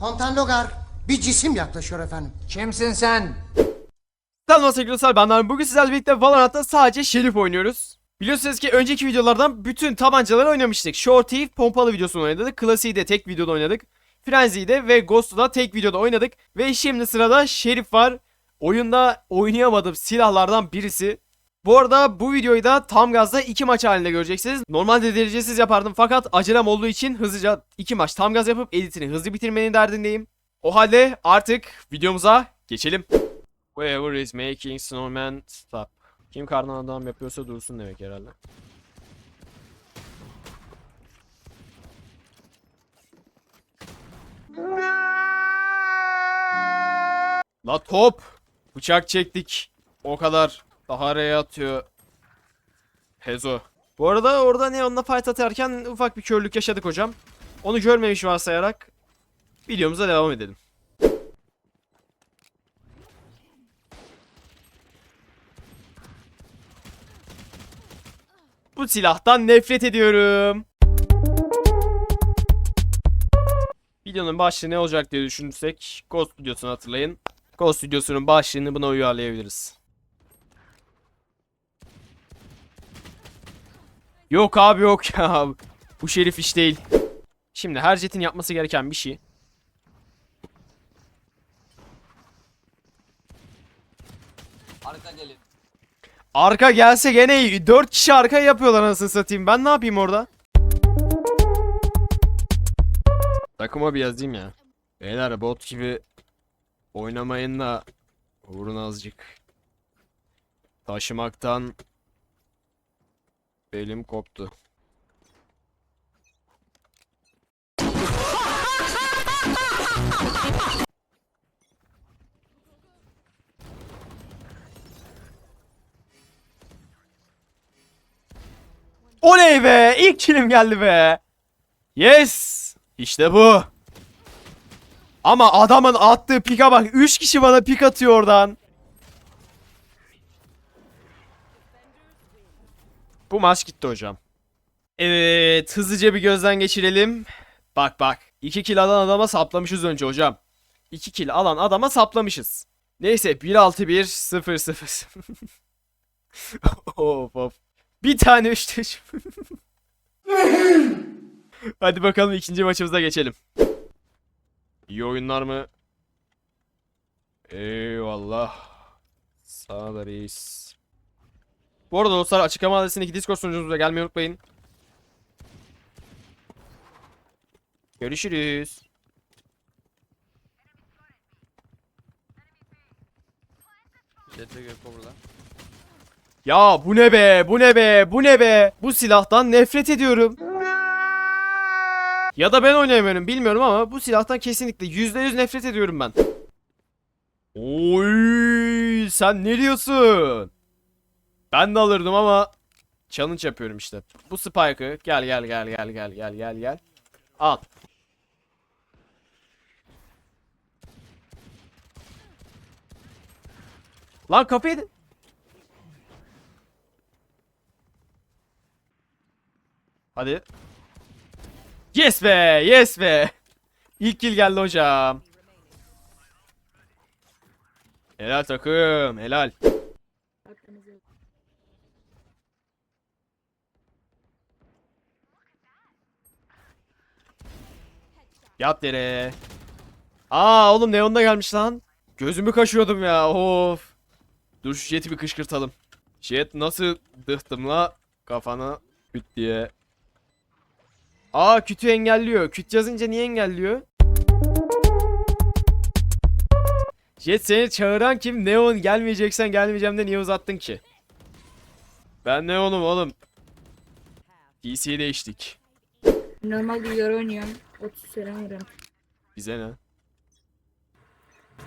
Komutan Logar bir cisim yaklaşıyor efendim. Kimsin sen? Selam sevgili dostlar ben Narım. Bugün sizlerle birlikte Valorant'ta sadece Şerif oynuyoruz. Biliyorsunuz ki önceki videolardan bütün tabancaları oynamıştık. Shorty pompalı videosunu oynadık. Klasiği de tek videoda oynadık. Frenzy'yi de ve Ghost'u da tek videoda oynadık. Ve şimdi sırada Şerif var. Oyunda oynayamadığım silahlardan birisi. Bu arada bu videoyu da tam gazda iki maç halinde göreceksiniz. Normalde derecesiz yapardım fakat acelem olduğu için hızlıca iki maç tam gaz yapıp editini hızlı bitirmenin derdindeyim. O halde artık videomuza geçelim. Whoever is making snowman stop. Kim kardan adam yapıyorsa dursun demek herhalde. La top. Bıçak çektik. O kadar. Daha araya atıyor. Hezo. Bu arada orada Neon'la fight atarken ufak bir körlük yaşadık hocam. Onu görmemiş varsayarak videomuza devam edelim. Bu silahtan nefret ediyorum. Videonun başlığı ne olacak diye düşünürsek Ghost videosunu hatırlayın. Ghost videosunun başlığını buna uyarlayabiliriz. Yok abi yok ya. Bu şerif iş değil. Şimdi her jetin yapması gereken bir şey. Arka gelin. Arka gelse gene iyi. 4 kişi arka yapıyorlar anasını satayım. Ben ne yapayım orada? Takıma bir yazayım ya. Beyler bot gibi oynamayın da vurun azıcık. Taşımaktan belim koptu. Oley be! İlk kilim geldi be! Yes! İşte bu. Ama adamın attığı pika bak. 3 kişi bana pik atıyor oradan. Bu maç gitti hocam. Evet, hızlıca bir gözden geçirelim. Bak bak. 2 kill alan adama saplamışız önce hocam. 2 kill alan adama saplamışız. Neyse 1-6-1 0-0. of of. Bir tane üçte üç. Hadi bakalım ikinci maçımıza geçelim. İyi oyunlar mı? Eyvallah. Sağ da reis. Bu arada dostlar açıklama adresindeki Discord sunucumuza gelmeyi unutmayın. Görüşürüz. Jet'e gök burada. Ya bu ne be? Bu ne be? Bu ne be? Bu silahtan nefret ediyorum. Ya da ben oynayamıyorum bilmiyorum ama bu silahtan kesinlikle %100 nefret ediyorum ben. Oy, sen ne diyorsun? Ben de alırdım ama challenge yapıyorum işte. Bu spike'ı gel gel gel gel gel gel gel gel. Al. Lan kapıyı Hadi. Yes be, yes be. İlk kill geldi hocam. Helal takım, helal. Yat yere. Aa oğlum neonda gelmiş lan. Gözümü kaşıyordum ya. Of. Dur şu jeti bir kışkırtalım. Jet nasıl dıhtım la kafana küt diye. Aa kütü engelliyor. Küt yazınca niye engelliyor? Jet seni çağıran kim? Neon gelmeyeceksen gelmeyeceğim de niye uzattın ki? Ben Neon'um oğlum. DC'ye değiştik. Normal bir yer oynuyorum. 30 sene vuruyorum. Bize ne?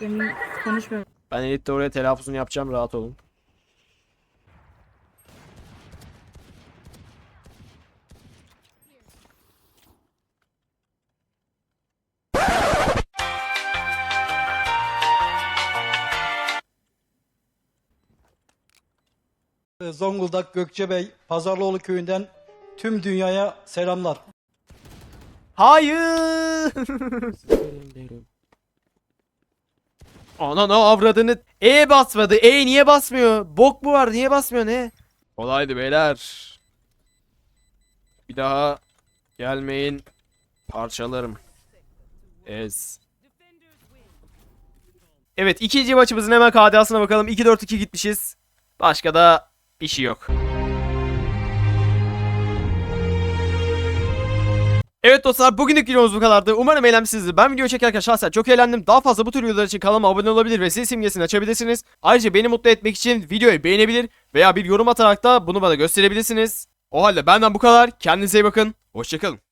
Benim konuşmuyorum. Ben editte oraya telaffuzunu yapacağım rahat olun. Zonguldak Gökçebey Pazarlıoğlu köyünden tüm dünyaya selamlar. Hayır. Ananı avradını. E basmadı. E niye basmıyor? Bok mu var? Niye basmıyor ne? Kolaydı beyler. Bir daha gelmeyin. Parçalarım. Ez. Evet ikinci maçımızın hemen KDA'sına bakalım. 2-4-2 gitmişiz. Başka da bir şey yok. Evet dostlar bugünlük videomuz bu kadardı. Umarım eğlenmişsinizdir. Ben video çekerken şahsen çok eğlendim. Daha fazla bu tür videolar için kanalıma abone olabilir ve zil simgesini açabilirsiniz. Ayrıca beni mutlu etmek için videoyu beğenebilir veya bir yorum atarak da bunu bana gösterebilirsiniz. O halde benden bu kadar. Kendinize iyi bakın. Hoşçakalın.